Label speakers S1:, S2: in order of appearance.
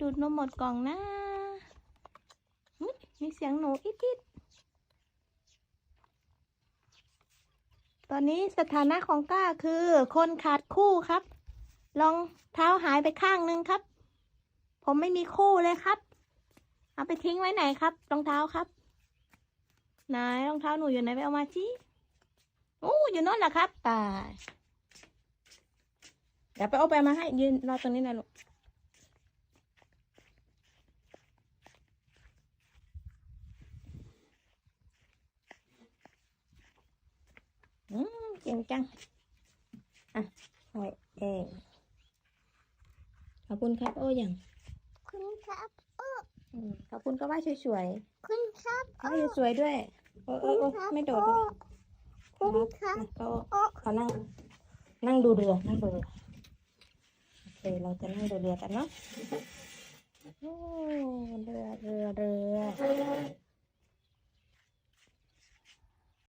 S1: ดูดนมหมดกล่องนะมีเสียงหนูอิดอิดตอนนี้สถานะของก้าคือคนขาดคู่ครับรองเท้าหายไปข้างนึงครับ ผมไม่มีคู่เลยครับ เอาไปทิ้งไว้ไหนครับรองเท้าครับไหนรองเท้าหนูอยู่ไหนไปเอามาจีโอ้อยู่โนั่นแหละครับตายเดี๋ยวไปเอาไปมาให้ยืนรอตรงนี้นะลูกอืม เก่งจัง อะเอาไว้เองขอบคุณครับ โอ้ยัง
S2: คุณครับ
S1: อืมขอบคุณก็ว่าสวย
S2: คุณครับ
S1: ๆว่าสวยๆด้วย โอ้โอ้โอ้ไม่โดดเลย
S2: คุณครับ
S1: ก็ขอนั่ง นั่งดูเรือนั่งดูเรือโอเค เราจะนั่งดูเรือกันเนาะโอ้เรือเรือ